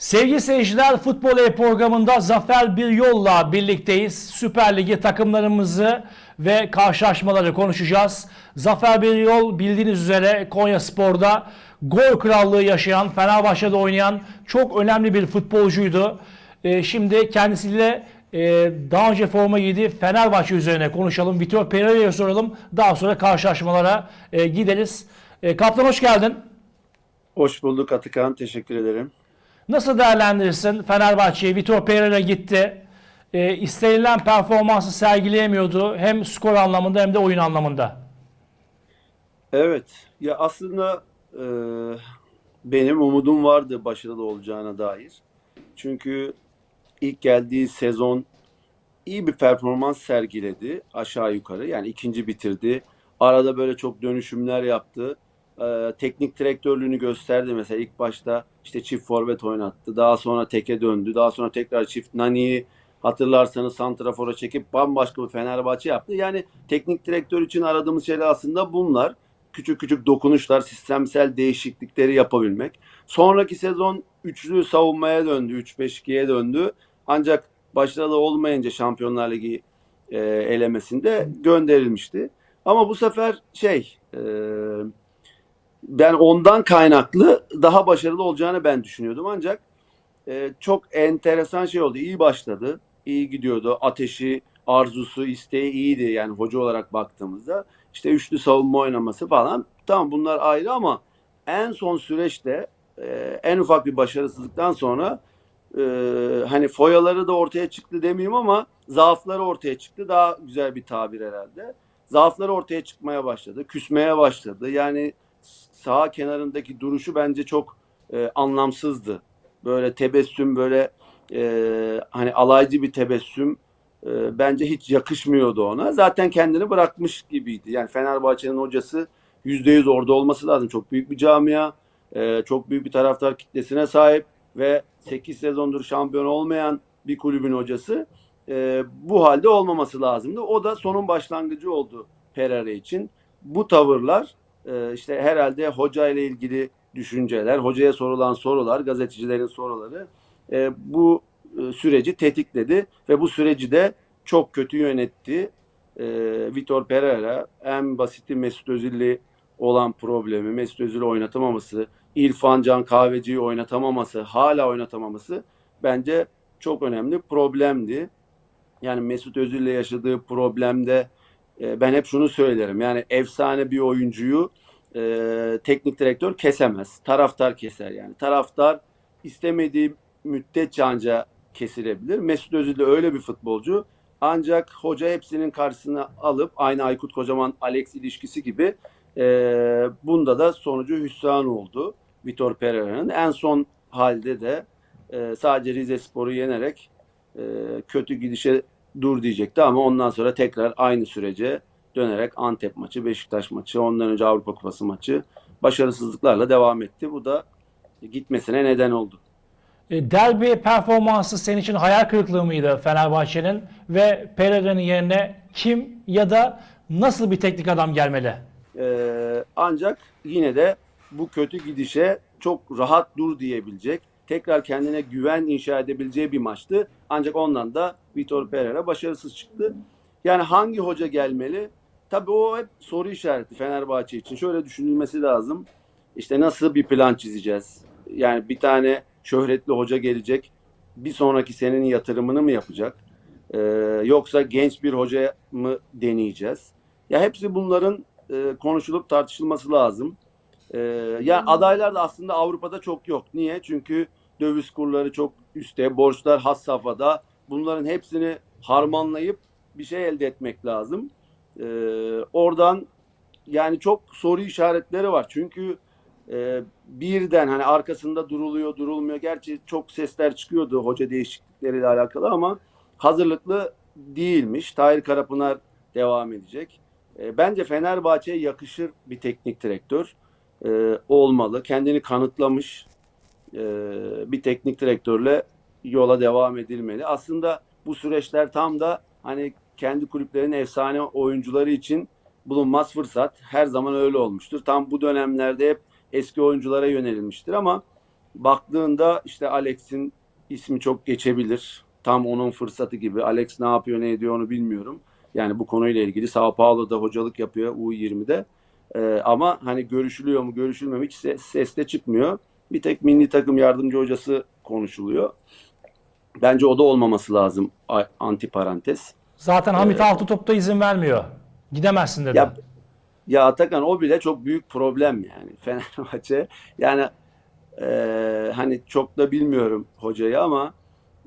Sevgili seyirciler Futbol E programında Zafer Bir Yol'la birlikteyiz. Süper Ligi takımlarımızı ve karşılaşmaları konuşacağız. Zafer Bir Yol bildiğiniz üzere Konya Spor'da gol krallığı yaşayan, Fenerbahçe'de oynayan çok önemli bir futbolcuydu. Ee, şimdi kendisiyle e, daha önce forma giydiği Fenerbahçe üzerine konuşalım. Vitor Pereira'ya soralım. Daha sonra karşılaşmalara e, gideriz. E, Kaptan hoş geldin. Hoş bulduk Atakan. Teşekkür ederim. Nasıl değerlendirirsin Fenerbahçe'ye? Vitor Pereira gitti. E, istenilen performansı sergileyemiyordu. Hem skor anlamında hem de oyun anlamında. Evet. Ya aslında e, benim umudum vardı başarılı olacağına dair. Çünkü ilk geldiği sezon iyi bir performans sergiledi aşağı yukarı. Yani ikinci bitirdi. Arada böyle çok dönüşümler yaptı. Ee, teknik direktörlüğünü gösterdi mesela ilk başta işte çift forvet oynattı. Daha sonra teke döndü. Daha sonra tekrar çift Nani'yi hatırlarsanız santrafora çekip bambaşka bir Fenerbahçe yaptı. Yani teknik direktör için aradığımız şeyler aslında bunlar. Küçük küçük dokunuşlar, sistemsel değişiklikleri yapabilmek. Sonraki sezon üçlü savunmaya döndü. 3-5-2'ye döndü. Ancak başarılı olmayınca Şampiyonlar Ligi e, elemesinde gönderilmişti. Ama bu sefer şey e, ben ondan kaynaklı daha başarılı olacağını ben düşünüyordum. Ancak e, çok enteresan şey oldu. İyi başladı. iyi gidiyordu. Ateşi, arzusu, isteği iyiydi. Yani hoca olarak baktığımızda. işte üçlü savunma oynaması falan. Tamam bunlar ayrı ama en son süreçte e, en ufak bir başarısızlıktan sonra e, hani foyaları da ortaya çıktı demeyeyim ama zaafları ortaya çıktı. Daha güzel bir tabir herhalde. Zaafları ortaya çıkmaya başladı. Küsmeye başladı. Yani sağ kenarındaki duruşu bence çok e, anlamsızdı. Böyle tebessüm böyle e, hani alaycı bir tebessüm e, bence hiç yakışmıyordu ona. Zaten kendini bırakmış gibiydi. Yani Fenerbahçe'nin hocası %100 orada olması lazım. Çok büyük bir camia. e, çok büyük bir taraftar kitlesine sahip ve 8 sezondur şampiyon olmayan bir kulübün hocası e, bu halde olmaması lazımdı. O da sonun başlangıcı oldu Pereira için. Bu tavırlar e, işte herhalde hoca ile ilgili düşünceler, hocaya sorulan sorular, gazetecilerin soruları e, bu e, süreci tetikledi ve bu süreci de çok kötü yönetti. E, Vitor Pereira en basiti Mesut Özil'le olan problemi, Mesut Özil'i oynatamaması, İrfan Can Kahveci'yi oynatamaması, hala oynatamaması bence çok önemli problemdi. Yani Mesut Özil'le yaşadığı problemde e, ben hep şunu söylerim. Yani efsane bir oyuncuyu e, teknik direktör kesemez. Taraftar keser yani. Taraftar istemediği müddetçe anca kesilebilir. Mesut Özil de öyle bir futbolcu. Ancak hoca hepsinin karşısına alıp aynı Aykut Kocaman Alex ilişkisi gibi e, bunda da sonucu hüsran oldu. Vitor Pereira'nın en son halde de e, sadece Rize Spor'u yenerek e, kötü gidişe dur diyecekti ama ondan sonra tekrar aynı sürece dönerek Antep maçı, Beşiktaş maçı, ondan önce Avrupa Kupası maçı başarısızlıklarla devam etti. Bu da gitmesine neden oldu. E, derbi performansı senin için hayal kırıklığı mıydı Fenerbahçe'nin? Ve Pereira'nın yerine kim ya da nasıl bir teknik adam gelmeli? Ee, ancak yine de bu kötü gidişe çok rahat dur diyebilecek, tekrar kendine güven inşa edebileceği bir maçtı. Ancak ondan da Vitor Pereira başarısız çıktı. Yani hangi hoca gelmeli? Tabii o hep soru işareti Fenerbahçe için. Şöyle düşünülmesi lazım. İşte nasıl bir plan çizeceğiz? Yani bir tane şöhretli hoca gelecek. Bir sonraki senenin yatırımını mı yapacak? Ee, yoksa genç bir hoca mı deneyeceğiz? Ya hepsi bunların e, konuşulup tartışılması lazım. Ee, yani adaylar da aslında Avrupa'da çok yok. Niye? Çünkü döviz kurları çok üstte, borçlar has safhada. Bunların hepsini harmanlayıp bir şey elde etmek lazım. Ee, oradan yani çok soru işaretleri var. Çünkü e, birden hani arkasında duruluyor, durulmuyor. Gerçi çok sesler çıkıyordu hoca değişiklikleriyle alakalı ama hazırlıklı değilmiş. Tahir Karapınar devam edecek. E, bence Fenerbahçe'ye yakışır bir teknik direktör e, olmalı. Kendini kanıtlamış e, bir teknik direktörle yola devam edilmeli. Aslında bu süreçler tam da hani kendi kulüplerin efsane oyuncuları için bulunmaz fırsat. Her zaman öyle olmuştur. Tam bu dönemlerde hep eski oyunculara yönelilmiştir ama baktığında işte Alex'in ismi çok geçebilir. Tam onun fırsatı gibi. Alex ne yapıyor ne ediyor onu bilmiyorum. Yani bu konuyla ilgili Sao Paulo'da hocalık yapıyor U20'de. Ee, ama hani görüşülüyor mu görüşülmüyor mu hiç ses, ses de çıkmıyor. Bir tek milli takım yardımcı hocası konuşuluyor. Bence o da olmaması lazım anti parantez. Zaten Hamit Altıtop da izin vermiyor. Gidemezsin dedi. Ya, ya Atakan o bile çok büyük problem yani Fenerbahçe. Yani e, hani çok da bilmiyorum hocayı ama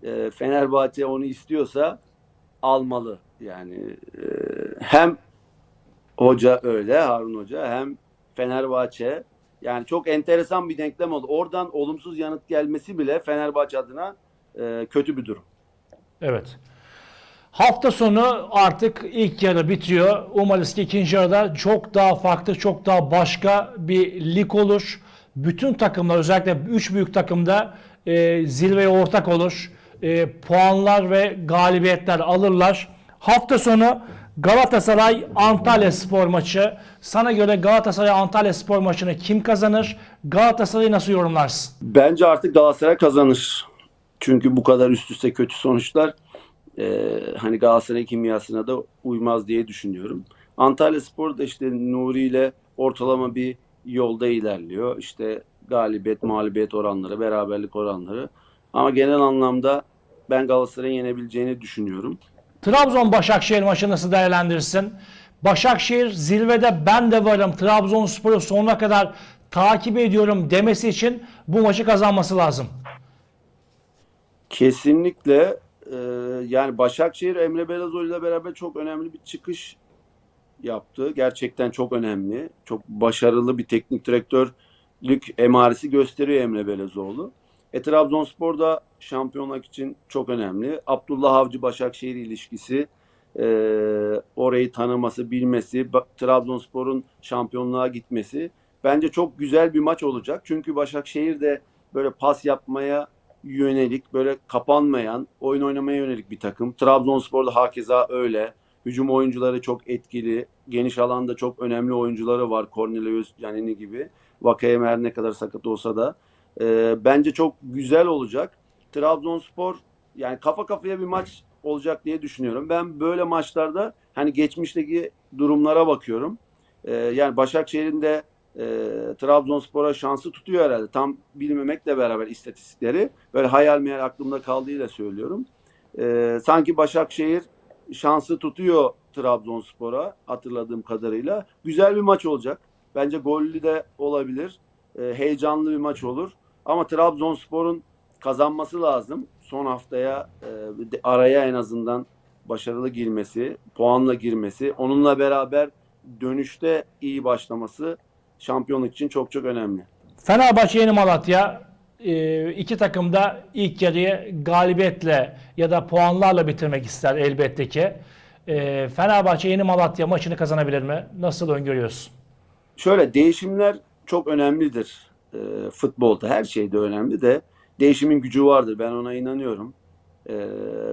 e, Fenerbahçe onu istiyorsa almalı. Yani e, hem hoca öyle Harun Hoca hem Fenerbahçe yani çok enteresan bir denklem oldu. Oradan olumsuz yanıt gelmesi bile Fenerbahçe adına e, kötü bir durum. Evet. Hafta sonu artık ilk yarı bitiyor. Umarız ki ikinci yarıda çok daha farklı, çok daha başka bir lig olur. Bütün takımlar özellikle üç büyük takımda e, zirveye ortak olur. E, puanlar ve galibiyetler alırlar. Hafta sonu Galatasaray Antalya Spor maçı. Sana göre Galatasaray Antalya Spor maçını kim kazanır? Galatasaray'ı nasıl yorumlarsın? Bence artık Galatasaray kazanır. Çünkü bu kadar üst üste kötü sonuçlar e, hani Galatasaray kimyasına da uymaz diye düşünüyorum. Antalya Spor da işte Nuri ile ortalama bir yolda ilerliyor. İşte galibiyet, mağlubiyet oranları, beraberlik oranları. Ama genel anlamda ben Galatasaray'ın yenebileceğini düşünüyorum. Trabzon Başakşehir maçı nasıl değerlendirirsin? Başakşehir zirvede ben de varım. Trabzonspor'u sonuna kadar takip ediyorum demesi için bu maçı kazanması lazım. Kesinlikle e, yani Başakşehir Emre Belezoğlu ile beraber çok önemli bir çıkış yaptı. Gerçekten çok önemli. Çok başarılı bir teknik direktörlük emaresi gösteriyor Emre Belezoğlu. E, Trabzonspor da şampiyonluk için çok önemli. Abdullah Avcı Başakşehir ilişkisi e, orayı tanıması, bilmesi, Trabzonspor'un şampiyonluğa gitmesi bence çok güzel bir maç olacak. Çünkü Başakşehir de böyle pas yapmaya yönelik, böyle kapanmayan, oyun oynamaya yönelik bir takım. Trabzonspor'da hakeza öyle. Hücum oyuncuları çok etkili. Geniş alanda çok önemli oyuncuları var. Cornelius Canini gibi. Vakayeme her ne kadar sakat olsa da. Ee, bence çok güzel olacak. Trabzonspor yani kafa kafaya bir maç olacak diye düşünüyorum. Ben böyle maçlarda hani geçmişteki durumlara bakıyorum. Ee, yani Başakşehir'in de e, Trabzonspor'a şansı tutuyor herhalde. Tam bilmemekle beraber istatistikleri. Böyle hayal meyal aklımda kaldığıyla söylüyorum. Ee, sanki Başakşehir şansı tutuyor Trabzonspor'a hatırladığım kadarıyla. Güzel bir maç olacak. Bence gollü de olabilir. Ee, heyecanlı bir maç olur. Ama Trabzonspor'un kazanması lazım. Son haftaya e, araya en azından başarılı girmesi, puanla girmesi, onunla beraber dönüşte iyi başlaması şampiyonluk için çok çok önemli. Fenerbahçe Yeni Malatya e, iki takım da ilk yarıyı galibiyetle ya da puanlarla bitirmek ister elbette ki. E, Fenerbahçe Yeni Malatya maçını kazanabilir mi? Nasıl öngörüyorsun? Şöyle değişimler çok önemlidir e, futbolda. Her şeyde önemli de değişimin gücü vardır. Ben ona inanıyorum. E,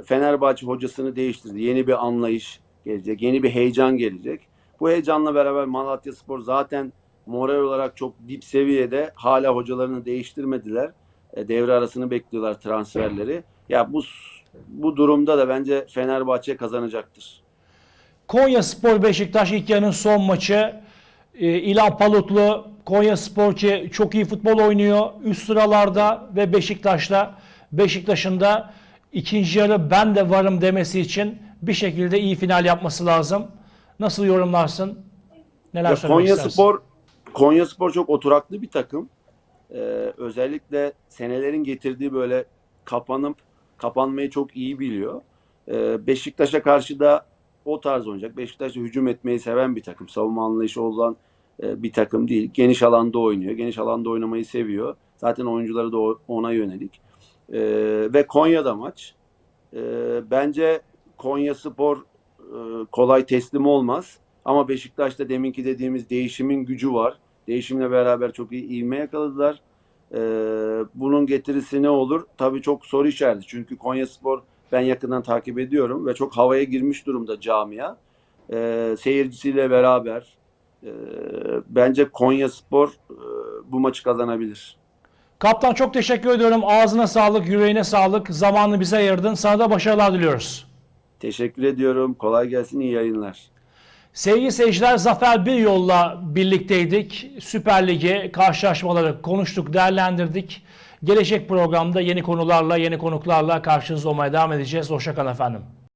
Fenerbahçe hocasını değiştirdi. Yeni bir anlayış gelecek. Yeni bir heyecan gelecek. Bu heyecanla beraber Malatya Spor zaten moral olarak çok dip seviyede. Hala hocalarını değiştirmediler. E, devre arasını bekliyorlar transferleri. Ya bu bu durumda da bence Fenerbahçe kazanacaktır. Konya Spor Beşiktaş ilk yarının son maçı. E, İlhan Palutlu Konya Spor ki çok iyi futbol oynuyor. Üst sıralarda ve Beşiktaş'ta Beşiktaş'ın da ikinci yarı ben de varım demesi için bir şekilde iyi final yapması lazım. Nasıl yorumlarsın? Neler Ya söylemek Konya istersin? Spor Konya Spor çok oturaklı bir takım. Ee, özellikle senelerin getirdiği böyle kapanıp kapanmayı çok iyi biliyor. Ee, Beşiktaş'a karşı da o tarz oynayacak. Beşiktaş hücum etmeyi seven bir takım. Savunma anlayışı olan e, bir takım değil. Geniş alanda oynuyor. Geniş alanda oynamayı seviyor. Zaten oyuncuları da ona yönelik. Ee, ve Konya'da maç. Ee, bence Konya Spor e, kolay teslim olmaz. Ama Beşiktaş'ta deminki dediğimiz değişimin gücü var. Değişimle beraber çok iyi ivme yakaladılar. Ee, bunun getirisi ne olur? Tabii çok soru işareti. Çünkü Konyaspor ben yakından takip ediyorum ve çok havaya girmiş durumda camia. Ee, seyircisiyle beraber e, bence Konyaspor e, bu maçı kazanabilir. Kaptan çok teşekkür ediyorum. Ağzına sağlık, yüreğine sağlık. Zamanını bize ayırdın. Sana da başarılar diliyoruz. Teşekkür ediyorum. Kolay gelsin. iyi yayınlar. Sevgili seyirciler Zafer bir yolla birlikteydik. Süper Lig'e karşılaşmaları konuştuk, değerlendirdik. Gelecek programda yeni konularla, yeni konuklarla karşınızda olmaya devam edeceğiz. Hoşçakalın efendim.